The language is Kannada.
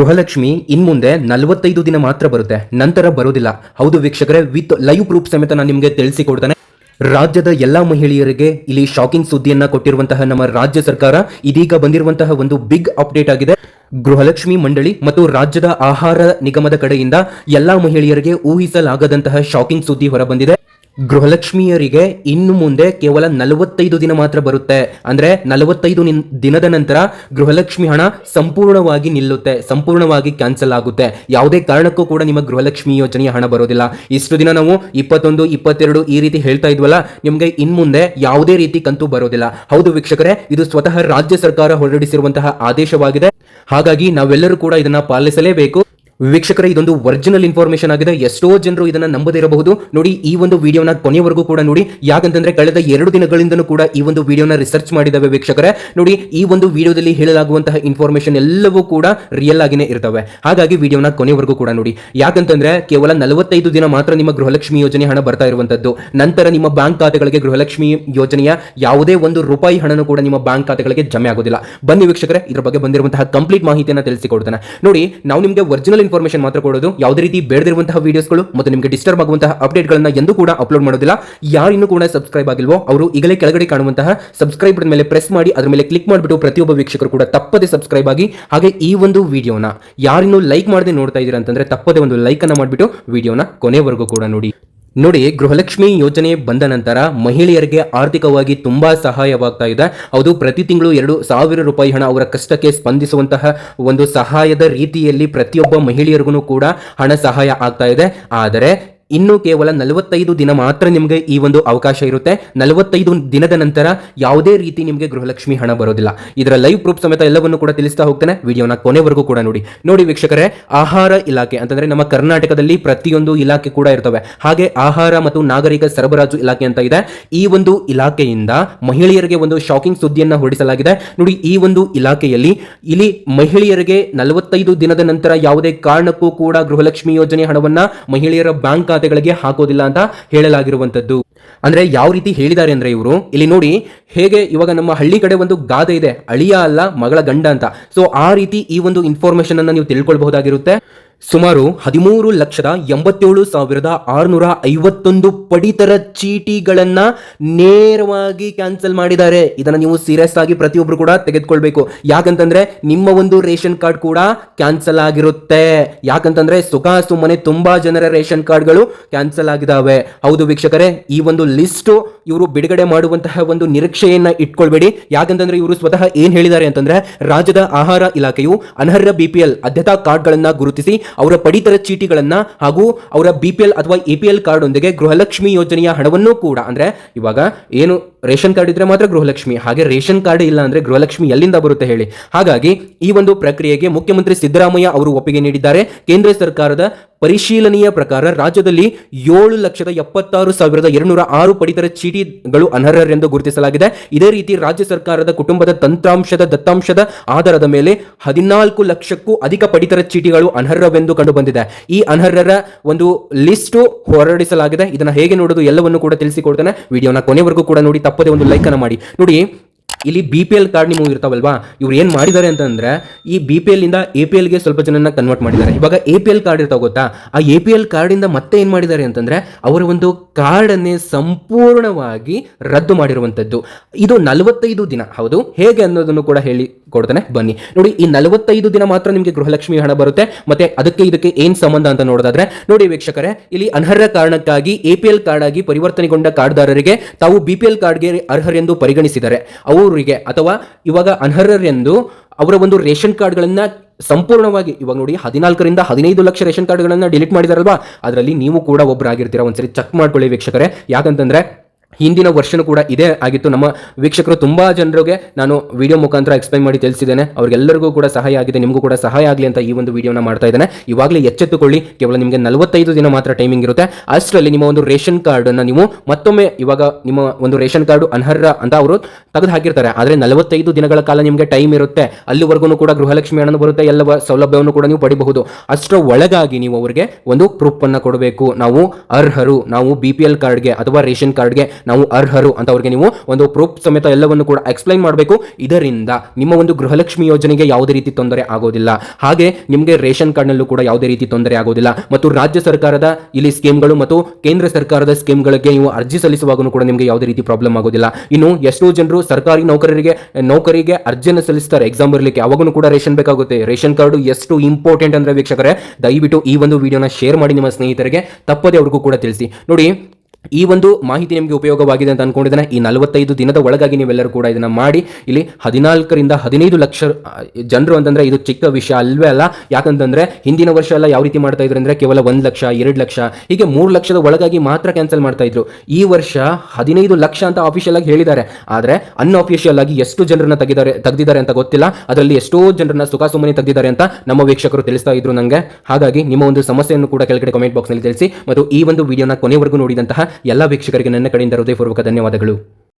ಗೃಹಲಕ್ಷ್ಮಿ ಇನ್ಮುಂದೆ ನಲವತ್ತೈದು ದಿನ ಮಾತ್ರ ಬರುತ್ತೆ. ನಂತರ ಬರೋದಿಲ್ಲ. ಹೌದು ವೀಕ್ಷಕರೇ, ವಿತ್ ಲೈವ್ ಪ್ರೂಫ್ ಸಮೇತ ನಾನು ನಿಮಗೆ ತಿಳಿಸಿಕೊಡ್ತಾನೆ. ರಾಜ್ಯದ ಎಲ್ಲಾ ಮಹಿಳೆಯರಿಗೆ ಇಲ್ಲಿ ಶಾಕಿಂಗ್ ಸುದ್ದಿಯನ್ನ ಕೊಟ್ಟಿರುವಂತಹ ನಮ್ಮ ರಾಜ್ಯ ಸರ್ಕಾರ ಇದೀಗ ಬಂದಿರುವಂತಹ ಒಂದು ಬಿಗ್ ಅಪ್ಡೇಟ್ ಆಗಿದೆ. ಗೃಹಲಕ್ಷ್ಮಿ ಮಂಡಳಿ ಮತ್ತು ರಾಜ್ಯದ ಆಹಾರ ನಿಗಮದ ಕಡೆಯಿಂದ ಎಲ್ಲಾ ಮಹಿಳೆಯರಿಗೆ ಊಹಿಸಲಾಗದಂತಹ ಶಾಕಿಂಗ್ ಸುದ್ದಿ ಹೊರಬಂದಿದೆ. ಗೃಹಲಕ್ಷ್ಮಿಯರಿಗೆ ಇನ್ನು ಮುಂದೆ ಕೇವಲ ನಲವತ್ತೈದು ದಿನ ಮಾತ್ರ ಬರುತ್ತೆ. ಅಂದ್ರೆ ನಲವತ್ತೈದು ದಿನದ ನಂತರ ಗೃಹಲಕ್ಷ್ಮಿ ಹಣ ಸಂಪೂರ್ಣವಾಗಿ ನಿಲ್ಲುತ್ತೆ, ಸಂಪೂರ್ಣವಾಗಿ ಕ್ಯಾನ್ಸಲ್ ಆಗುತ್ತೆ. ಯಾವುದೇ ಕಾರಣಕ್ಕೂ ಕೂಡ ನಿಮ್ಮ ಗೃಹಲಕ್ಷ್ಮಿ ಯೋಜನೆಯ ಹಣ ಬರೋದಿಲ್ಲ. ಇಷ್ಟು ದಿನ ನಾವು ಇಪ್ಪತ್ತೊಂದು, ಇಪ್ಪತ್ತೆರಡು ಈ ರೀತಿ ಹೇಳ್ತಾ ಇದ್ವಲ್ಲ, ನಿಮ್ಗೆ ಇನ್ ಮುಂದೆ ಯಾವುದೇ ರೀತಿ ಕಂತು ಬರೋದಿಲ್ಲ. ಹೌದು ವೀಕ್ಷಕರೇ, ಇದು ಸ್ವತಃ ರಾಜ್ಯ ಸರ್ಕಾರ ಹೊರಡಿಸಿರುವಂತಹ ಆದೇಶವಾಗಿದೆ. ಹಾಗಾಗಿ ನಾವೆಲ್ಲರೂ ಕೂಡ ಇದನ್ನ ಪಾಲಿಸಲೇಬೇಕು. ವೀಕ್ಷಕರೇ, ಇದೊಂದು ಒರಿಜಿನಲ್ ಇನ್ಫಾರ್ಮೇಶನ್ ಆಗಿದೆ. ಎಷ್ಟೋ ಜನರು ಇದನ್ನ ನಂಬದಿರಬಹುದು. ನೋಡಿ, ಈ ಒಂದು ವಿಡಿಯೋನ ಕೊನೆವರೆಗೂ ಕೂಡ ನೋಡಿ. ಯಾಕಂತಂದ್ರೆ, ಕಳೆದ ಎರಡು ದಿನಗಳಿಂದನೂ ಕೂಡ ಈ ಒಂದು ವಿಡಿಯೋನ ರಿಸರ್ಚ್ ಮಾಡಿದವೆ ವೀಕ್ಷಕರೇ. ನೋಡಿ, ಈ ಒಂದು ವಿಡಿಯೋದಲ್ಲಿ ಹೇಳಲಾಗುವಂತಹ ಇನ್ಫಾರ್ಮೇಶನ್ ಎಲ್ಲವೂ ಕೂಡ ರಿಯಲ್ ಆಗಿನೇ ಇರ್ತವೆ. ಹಾಗಾಗಿ ವಿಡಿಯೋನ ಕೊನೆವರೆಗೂ ಕೂಡ ನೋಡಿ. ಯಾಕಂತಂದ್ರೆ, ಕೇವಲ ನಲವತ್ತೈದು ದಿನ ಮಾತ್ರ ನಿಮ್ಮ ಗೃಹಲಕ್ಷ್ಮಿ ಯೋಜನೆ ಹಣ ಬರ್ತಾ ಇರುವಂತದ್ದು ನಂತರ ನಿಮ್ಮ ಬ್ಯಾಂಕ್ ಖಾತೆಗಳಿಗೆ ಗೃಹಲಕ್ಷ್ಮಿ ಯೋಜನೆಯ ಯಾವುದೇ ಒಂದು ರೂಪಾಯಿ ಹಣನೂ ಕೂಡ ನಿಮ್ಮ ಬ್ಯಾಂಕ್ ಖಾತೆಗಳಿಗೆ ಜಮೆ ಆಗೋದಿಲ್ಲ. ಬನ್ನಿ ವೀಕ್ಷಕರೇ, ಇದರ ಬಗ್ಗೆ ಬಂದಿರುವಂತಹ ಕಂಪ್ಲೀಟ್ ಮಾಹಿತಿಯನ್ನು ತಿಳಿಸಿಕೊಡ್ತಾನೆ. ನೋಡಿ, ನಾವು ನಿಮಗೆ ಒರಿಜಿನಲ್ ಇನ್ಫಾರ್ಮೇಶನ್ ಮಾತ್ರ ಕೊಡೋದು. ಯಾವುದೇ ರೀತಿ ಬೇಡದಿರುವಂತಹ ವಿಡಿಯೋಸ್ಗಳು ಮತ್ತು ನಿಮಗೆ ಡಿಸ್ಟರ್ಬ್ ಆಗುವಂತಹ ಅಪ್ಡೇಟ್ಗಳನ್ನ ಎಂದೂ ಕೂಡ ಅಪ್ಲೋಡ್ ಮಾಡೋದಿಲ್ಲ. ಯಾರು ಇನ್ನೂ ಕೂಡ ಸಬ್ಸ್ಕ್ರೈಬ್ ಆಗಿಲ್ವೋ, ಅವರು ಈಗಲೇ ಕೆಳಗಡೆ ಕಾಣುವಂತಹ ಸಬ್ಸ್ಕ್ರೈಬ್ ಮೇಲೆ ಪ್ರೆಸ್ ಮಾಡಿ, ಅದರ ಮೇಲೆ ಕ್ಲಿಕ್ ಮಾಡಿಬಿಟ್ಟು ಪ್ರತಿಯೊಬ್ಬ ವೀಕ್ಷಕರು ಕೂಡ ತಪ್ಪದೆ ಸಬ್ಸ್ಕ್ರೈಬ್ ಆಗಿ, ಹಾಗೆ ಈ ಒಂದು ವಿಡಿಯೋನ ಯಾರಿನ್ನೂ ಲೈಕ್ ಮಾಡದೆ ನೋಡ್ತಾ ಇದ್ದೀರಾ ಅಂತಂದ್ರೆ ತಪ್ಪದೆ ಒಂದು ಲೈಕ್ ಅನ್ನ ಮಾಡಿಬಿಟ್ಟು ವಿಡಿಯೋನ ಕೊನೆವರೆಗೂ ಕೂಡ ನೋಡಿ. ನೋಡಿ, ಗೃಹಲಕ್ಷ್ಮಿ ಯೋಜನೆ ಬಂದ ನಂತರ ಮಹಿಳೆಯರಿಗೆ ಆರ್ಥಿಕವಾಗಿ ತುಂಬಾ ಸಹಾಯವಾಗ್ತಾ ಇದೆ. ಅದು ಪ್ರತಿ ತಿಂಗಳು ಎರಡು ಸಾವಿರ ರೂಪಾಯಿ ಹಣ ಅವರ ಕಷ್ಟಕ್ಕೆ ಸ್ಪಂದಿಸುವಂತಹ ಒಂದು ಸಹಾಯದ ರೀತಿಯಲ್ಲಿ ಪ್ರತಿಯೊಬ್ಬ ಮಹಿಳೆಯರಿಗೂ ಕೂಡ ಹಣ ಸಹಾಯ ಆಗ್ತಾ ಇದೆ. ಆದರೆ ಇನ್ನು ಕೇವಲ ನಲವತ್ತೈದು ದಿನ ಮಾತ್ರ ನಿಮಗೆ ಈ ಒಂದು ಅವಕಾಶ ಇರುತ್ತೆ. ನಲವತ್ತೈದು ದಿನದ ನಂತರ ಯಾವುದೇ ರೀತಿ ನಿಮಗೆ ಗೃಹಲಕ್ಷ್ಮಿ ಹಣ ಬರೋದಿಲ್ಲ. ಇದರ ಲೈವ್ ಪ್ರೂಫ್ ಸಮೇತ ಎಲ್ಲವನ್ನು ಕೂಡ ತಿಳಿಸ್ತಾ ಹೋಗ್ತೇನೆ. ವಿಡಿಯೋನ ಕೊನೆವರೆಗೂ ಕೂಡ ನೋಡಿ. ನೋಡಿ ವೀಕ್ಷಕರೇ, ಆಹಾರ ಇಲಾಖೆ ಅಂತಂದ್ರೆ ನಮ್ಮ ಕರ್ನಾಟಕದಲ್ಲಿ ಪ್ರತಿಯೊಂದು ಇಲಾಖೆ ಕೂಡ ಇರ್ತವೆ. ಹಾಗೆ ಆಹಾರ ಮತ್ತು ನಾಗರಿಕ ಸರಬರಾಜು ಇಲಾಖೆ ಅಂತ ಇದೆ. ಈ ಒಂದು ಇಲಾಖೆಯಿಂದ ಮಹಿಳೆಯರಿಗೆ ಒಂದು ಶಾಕಿಂಗ್ ಸುದ್ದಿಯನ್ನ ಹೊರಡಿಸಲಾಗಿದೆ. ನೋಡಿ, ಈ ಒಂದು ಇಲಾಖೆಯಲ್ಲಿ ಇಲ್ಲಿ ಮಹಿಳೆಯರಿಗೆ ನಲವತ್ತೈದು ದಿನದ ನಂತರ ಯಾವುದೇ ಕಾರಣಕ್ಕೂ ಕೂಡ ಗೃಹಲಕ್ಷ್ಮಿ ಯೋಜನೆ ಹಣವನ್ನ ಮಹಿಳೆಯರ ಬ್ಯಾಂಕ್ ಖಾತೆಗಳಿಗೆ ಹಾಕೋದಿಲ್ಲ ಅಂತ ಹೇಳಲಾಗಿರುವಂತದ್ದು ಅಂದ್ರೆ ಯಾವ ರೀತಿ ಹೇಳಿದ್ದಾರೆ ಅಂದ್ರೆ ಇವರು? ಇಲ್ಲಿ ನೋಡಿ, ಹೇಗೆ ಇವಾಗ ನಮ್ಮ ಹಳ್ಳಿ ಕಡೆ ಒಂದು ಗಾದೆ ಇದೆ, ಅಳಿಯ ಅಲ್ಲ ಮಗಳ ಗಂಡ ಅಂತ. ಸೊ ಆ ರೀತಿ ಈ ಒಂದು ಇನ್ಫಾರ್ಮೇಶನ್ ಅನ್ನ ನೀವು ತಿಳ್ಕೊಳ್ಬಹುದಾಗಿರುತ್ತೆ. ಸುಮಾರು ಹದಿಮೂರು ಲಕ್ಷದ ಎಂಬತ್ತೇಳು ಸಾವಿರದ ಆರುನೂರ ಐವತ್ತೊಂದು ಪಡಿತರ ಚೀಟಿಗಳನ್ನ ನೇರವಾಗಿ ಕ್ಯಾನ್ಸಲ್ ಮಾಡಿದ್ದಾರೆ. ಇದನ್ನ ನೀವು ಸೀರಿಯಸ್ ಆಗಿ ಪ್ರತಿಯೊಬ್ರು ಕೂಡ ತೆಗೆದುಕೊಳ್ಬೇಕು. ಯಾಕಂತಂದ್ರೆ ನಿಮ್ಮ ಒಂದು ರೇಷನ್ ಕಾರ್ಡ್ ಕೂಡ ಕ್ಯಾನ್ಸಲ್ ಆಗಿರುತ್ತೆ. ಯಾಕಂತಂದ್ರೆ ಸುಖ ಸುಮ್ಮನೆ ತುಂಬಾ ಜನರ ರೇಷನ್ ಕಾರ್ಡ್ಗಳು ಕ್ಯಾನ್ಸಲ್ ಆಗಿದಾವೆ. ಹೌದು ವೀಕ್ಷಕರೇ, ಈ ಒಂದು ಲಿಸ್ಟ್ ಇವರು ಬಿಡುಗಡೆ ಮಾಡುವಂತಹ ಒಂದು ನಿರೀಕ್ಷೆಯನ್ನ ಇಟ್ಕೊಳ್ಬೇಡಿ. ಯಾಕಂತಂದ್ರೆ ಇವರು ಸ್ವತಃ ಏನ್ ಹೇಳಿದ್ದಾರೆ ಅಂತಂದ್ರೆ, ರಾಜ್ಯದ ಆಹಾರ ಇಲಾಖೆಯು ಅನರ್ಹ ಬಿಪಿಎಲ್ ಅಧ್ಯತಾ ಕಾರ್ಡ್ಗಳನ್ನ ಗುರುತಿಸಿ ಅವರ ಪಡಿತರ ಚೀಟಿಗಳನ್ನ ಹಾಗೂ ಅವರ ಬಿಪಿಎಲ್ ಅಥವಾ ಎಪಿಎಲ್ ಕಾರ್ಡ್ ಒಂದಿಗೆ ಗೃಹಲಕ್ಷ್ಮಿ ಯೋಜನೆಯ ಹಣವನ್ನು ಕೂಡ, ಅಂದ್ರೆ ಇವಾಗ ಏನು ರೇಷನ್ ಕಾರ್ಡ್ ಇದ್ರೆ ಮಾತ್ರ ಗೃಹಲಕ್ಷ್ಮಿ, ಹಾಗೆ ರೇಷನ್ ಕಾರ್ಡ್ ಇಲ್ಲ ಅಂದ್ರೆ ಗೃಹಲಕ್ಷ್ಮಿ ಎಲ್ಲಿಂದ ಬರುತ್ತೆ ಹೇಳಿ. ಹಾಗಾಗಿ ಈ ಒಂದು ಪ್ರಕ್ರಿಯೆಗೆ ಮುಖ್ಯಮಂತ್ರಿ ಸಿದ್ದರಾಮಯ್ಯ ಅವರು ಒಪ್ಪಿಗೆ ನೀಡಿದ್ದಾರೆ. ಕೇಂದ್ರ ಸರ್ಕಾರದ ಪರಿಶೀಲನೆಯ ಪ್ರಕಾರ ರಾಜ್ಯದಲ್ಲಿ ಏಳು ಲಕ್ಷದ ಎಪ್ಪತ್ತಾರು ಸಾವಿರದ ಎರಡುನೂರ ಆರು ಪಡಿತರ ಚೀಟಿಗಳು ಅನರ್ಹರೆಂದು ಗುರುತಿಸಲಾಗಿದೆ. ಇದೇ ರೀತಿ ರಾಜ್ಯ ಸರ್ಕಾರದ ಕುಟುಂಬದ ತಂತ್ರಾಂಶದ, ದತ್ತಾಂಶದ ಆಧಾರದ ಮೇಲೆ ಹದಿನಾಲ್ಕು ಲಕ್ಷಕ್ಕೂ ಅಧಿಕ ಪಡಿತರ ಚೀಟಿಗಳು ಅನರ್ಹವೆಂದು ಕಂಡು ಬಂದಿದೆ ಈ ಅನರ್ಹರ ಒಂದು ಲಿಸ್ಟು ಹೊರಡಿಸಲಾಗಿದೆ. ಇದನ್ನ ಹೇಗೆ ನೋಡೋದು ಎಲ್ಲವನ್ನು ಕೂಡ ತಿಳಿಸಿಕೊಡ್ತೇನೆ. ವಿಡಿಯೋನ ಕೊನೆವರೆಗೂ ಕೂಡ ನೋಡಿ ತಪ್ಪದೆ ಒಂದು ಲೈಕ್ ಅನ್ನ ಮಾಡಿ. ನೋಡಿ, ಇಲ್ಲಿ ಬಿ ಪಿ ಎಲ್ ಕಾರ್ಡ್ ನಿಮಗೆ ಇರ್ತಾವಲ್ವಾ? ಇವ್ರು ಏನು ಮಾಡಿದ್ದಾರೆ ಅಂತಂದ್ರೆ, ಈ ಬಿ ಪಿ ಎಲ್ ಇಂದ ಎ ಪಿ ಎಲ್ಗೆ ಸ್ವಲ್ಪ ಜನನ ಕನ್ವರ್ಟ್ ಮಾಡಿದ್ದಾರೆ. ಇವಾಗ ಎ ಪಿ ಎಲ್ ಕಾರ್ಡ್ ಇರ್ತಾವ ಗೊತ್ತಾ? ಆ ಎ ಪಿ ಎಲ್ ಕಾರ್ಡಿಂದ ಮತ್ತೆ ಏನು ಮಾಡಿದ್ದಾರೆ ಅಂತಂದ್ರೆ, ಅವರ ಒಂದು ಕಾರ್ಡನ್ನೇ ಸಂಪೂರ್ಣವಾಗಿ ರದ್ದು ಮಾಡಿರುವಂಥದ್ದು. ಇದು ನಲವತ್ತೈದು ದಿನ. ಹೌದು? ಹೇಗೆ ಅನ್ನೋದನ್ನು ಕೂಡ ಹೇಳಿ ಕೊಡ್ತಾನೆ. ಬನ್ನಿ. ನೋಡಿ, ಈ ನಲವತ್ತೈದು ದಿನ ಮಾತ್ರ ನಿಮಗೆ ಗೃಹಲಕ್ಷ್ಮಿ ಹಣ ಬರುತ್ತೆ. ಮತ್ತೆ ಅದಕ್ಕೆ ಇದಕ್ಕೆ ಏನ್ ಸಂಬಂಧ ಅಂತ ನೋಡೋದಾದ್ರೆ, ನೋಡಿ ವೀಕ್ಷಕರೇ, ಇಲ್ಲಿ ಅನರ್ಹ ಕಾರಣಕ್ಕಾಗಿ ಎ ಪಿ ಎಲ್ ಕಾರ್ಡ್ ಆಗಿ ಪರಿವರ್ತನೆಗೊಂಡ ಕಾರ್ಡ್ದಾರರಿಗೆ ತಾವು ಬಿ ಪಿ ಎಲ್ ಕಾರ್ಡ್ಗೆ ಅರ್ಹರೆಂದು ಪರಿಗಣಿಸಿದರೆ, ಅವರಿಗೆ ಅಥವಾ ಇವಾಗ ಅನರ್ಹರೆಂದು ಅವರ ಒಂದು ರೇಷನ್ ಕಾರ್ಡ್ಗಳನ್ನು ಸಂಪೂರ್ಣವಾಗಿ, ಇವಾಗ ನೋಡಿ ಹದಿನಾಲ್ಕರಿಂದ ಹದಿನೈದು ಲಕ್ಷ ರೇಷನ್ ಕಾರ್ಡ್ಗಳನ್ನು ಡಿಲೀಟ್ ಮಾಡಿದಾರಲ್ವಾ? ಅದರಲ್ಲಿ ನೀವು ಕೂಡ ಒಬ್ಬರಾಗಿರ್ತೀರ ಒಂದ್ಸರಿ ಚೆಕ್ ಮಾಡ್ಕೊಳ್ಳಿ ವೀಕ್ಷಕರೇ. ಯಾಕಂತಂದ್ರೆ ಹಿಂದಿನ ವರ್ಷನೂ ಕೂಡ ಇದೇ ಆಗಿತ್ತು. ನಮ್ಮ ವೀಕ್ಷಕರು ತುಂಬಾ ಜನರಿಗೆ ನಾನು ವಿಡಿಯೋ ಮುಖಾಂತರ ಎಕ್ಸ್ಪ್ಲೈನ್ ಮಾಡಿ ತಿಳಿಸಿದ್ದೇನೆ. ಅವ್ರಿಗೆಲ್ಲರಿಗೂ ಕೂಡ ಸಹಾಯ ಆಗಿದೆ. ನಿಮಗೂ ಕೂಡ ಸಹಾಯ ಆಗಲಿ ಅಂತ ಈ ಒಂದು ವಿಡಿಯೋನ ಮಾಡ್ತಾ ಇದ್ದೇನೆ. ಇವಾಗಲೇ ಎಚ್ಚೆತ್ತುಕೊಳ್ಳಿ. ಕೇವಲ ನಿಮಗೆ ನಲವತ್ತೈದು ದಿನ ಮಾತ್ರ ಟೈಮಿಂಗ್ ಇರುತ್ತೆ. ಅಷ್ಟರಲ್ಲಿ ನಿಮ್ಮ ಒಂದು ರೇಷನ್ ಕಾರ್ಡ್ ಅನ್ನ ನೀವು ಮತ್ತೊಮ್ಮೆ ಇವಾಗ ನಿಮ್ಮ ಒಂದು ರೇಷನ್ ಕಾರ್ಡ್ ಅನರ್ಹ ಅಂತ ಅವರು ತೆಗೆದು ಹಾಕಿರ್ತಾರೆ. ಆದರೆ ನಲವತ್ತೈದು ದಿನಗಳ ಕಾಲ ನಿಮಗೆ ಟೈಮ್ ಇರುತ್ತೆ. ಅಲ್ಲಿವರೆಗೂ ಕೂಡ ಗೃಹಲಕ್ಷ್ಮಿ ಹಣ ಬರುತ್ತೆ. ಎಲ್ಲ ಸೌಲಭ್ಯವನ್ನು ಕೂಡ ನೀವು ಪಡಿಬಹುದು. ಅಷ್ಟರ ಒಳಗಾಗಿ ನೀವು ಅವರಿಗೆ ಒಂದು ಪ್ರೂಫ್ ಅನ್ನು ಕೊಡಬೇಕು. ನಾವು ಅರ್ಹರು. ನಾವು ಬಿ ಪಿ ಎಲ್ ಕಾರ್ಡ್ಗೆ ಅಥವಾ ರೇಷನ್ ಕಾರ್ಡ್ಗೆ ನಾವು ಅರ್ಹರು ಅಂತ ಅವ್ರಿಗೆ ನೀವು ಒಂದು ಪ್ರೂಫ್ ಸಮೇತ ಎಲ್ಲವನ್ನು ಕೂಡ ಎಕ್ಸ್ಪ್ಲೈನ್ ಮಾಡಬೇಕು. ಇದರಿಂದ ನಿಮ್ಮ ಒಂದು ಗೃಹಲಕ್ಷ್ಮಿ ಯೋಜನೆಗೆ ಯಾವುದೇ ರೀತಿ ತೊಂದರೆ ಆಗೋದಿಲ್ಲ. ಹಾಗೆ ನಿಮಗೆ ರೇಷನ್ ಕಾರ್ಡ್ನಲ್ಲೂ ಕೂಡ ಯಾವುದೇ ರೀತಿ ತೊಂದರೆ ಆಗೋದಿಲ್ಲ. ಮತ್ತು ರಾಜ್ಯ ಸರ್ಕಾರದ ಇಲ್ಲಿ ಸ್ಕೀಮ್ಗಳು ಮತ್ತು ಕೇಂದ್ರ ಸರ್ಕಾರದ ಸ್ಕೀಮ್ಗಳಿಗೆ ನೀವು ಅರ್ಜಿ ಸಲ್ಲಿಸುವಾಗೂ ಕೂಡ ನಿಮಗೆ ಯಾವುದೇ ರೀತಿ ಪ್ರಾಬ್ಲಮ್ ಆಗೋದಿಲ್ಲ. ಇನ್ನು ಎಷ್ಟೋ ಜನರು ಸರ್ಕಾರಿ ನೌಕರರಿಗೆ, ನೌಕರಿಗೆ ಅರ್ಜಿಯನ್ನು ಸಲ್ಲಿಸ್ತಾರೆ. ಎಕ್ಸಾಮ್ ಬರಲಿಕ್ಕೆ ಅವಾಗೂ ಕೂಡ ರೇಷನ್ ಬೇಕಾಗುತ್ತೆ. ರೇಷನ್ ಕಾರ್ಡು ಎಷ್ಟು ಇಂಪಾರ್ಟೆಂಟ್ ಅಂದರೆ ವೀಕ್ಷಕರೇ, ದಯವಿಟ್ಟು ಈ ಒಂದು ವಿಡಿಯೋನ ಶೇರ್ ಮಾಡಿ ನಿಮ್ಮ ಸ್ನೇಹಿತರಿಗೆ. ತಪ್ಪದೆ ಅವ್ರಿಗೂ ಕೂಡ ತಿಳಿಸಿ. ನೋಡಿ ಈ ಒಂದು ಮಾಹಿತಿ ನಿಮಗೆ ಉಪಯೋಗವಾಗಿದೆ ಅಂತ ಅನ್ಕೊಂಡಿದ್ದೇನೆ. ಈ ನಲವತ್ತೈದು ದಿನದ ಒಳಗಾಗಿ ನೀವೆಲ್ಲರೂ ಕೂಡ ಇದನ್ನ ಮಾಡಿ. ಇಲ್ಲಿ ಹದಿನಾಲ್ಕರಿಂದ ಹದಿನೈದು ಲಕ್ಷ ಜನರು ಅಂತಂದ್ರೆ ಇದು ಚಿಕ್ಕ ವಿಷಯ ಅಲ್ವೇ ಅಲ್ಲ. ಯಾಕಂತಂದ್ರೆ ಹಿಂದಿನ ವರ್ಷ ಎಲ್ಲ ಯಾವ ರೀತಿ ಮಾಡ್ತಾ ಇದ್ರು ಅಂದ್ರೆ ಕೇವಲ ಒಂದು ಲಕ್ಷ, ಎರಡು ಲಕ್ಷ, ಹೀಗೆ ಮೂರು ಲಕ್ಷದ ಒಳಗಾಗಿ ಮಾತ್ರ ಕ್ಯಾನ್ಸಲ್ ಮಾಡ್ತಾ ಇದ್ರು. ಈ ವರ್ಷ ಹದಿನೈದು ಲಕ್ಷ ಅಂತ ಅಫಿಷಿಯಲ್ ಆಗಿ ಹೇಳಿದ್ದಾರೆ. ಆದ್ರೆ ಅನ್ಅಫಿಷಿಯಲ್ ಆಗಿ ಎಷ್ಟು ಜನರನ್ನ ತೆಗಿದ್ದಾರೆ ತೆಗೆದಿದ್ದಾರೆ ಅಂತ ಗೊತ್ತಿಲ್ಲ. ಅದರಲ್ಲಿ ಎಷ್ಟೋ ಜನರನ್ನ ಸುಖಾಸುಮ್ಮನೆ ತೆಗೆದಿದ್ದಾರೆ ಅಂತ ನಮ್ಮ ವೀಕ್ಷಕರು ತಿಳಿಸ್ತಾ ಇದ್ರು ನಂಗೆ. ಹಾಗಾಗಿ ನಿಮ್ಮ ಒಂದು ಸಮಸ್ಯೆಯನ್ನು ಕೂಡ ಕೆಳಗಡೆ ಕಮೆಂಟ್ ಬಾಕ್ಸ್ನಲ್ಲಿ ತಿಳಿಸಿ. ಮತ್ತು ಈ ಒಂದು ವಿಡಿಯೋನ ಕೊನೆವರೆಗೂ ನೋಡಿದಂತಹ ಎಲ್ಲ ವೀಕ್ಷಕರಿಗೆ ನನ್ನ ಕಡೆಯಿಂದ ಹೃದಯಪೂರ್ವಕ ಧನ್ಯವಾದಗಳು.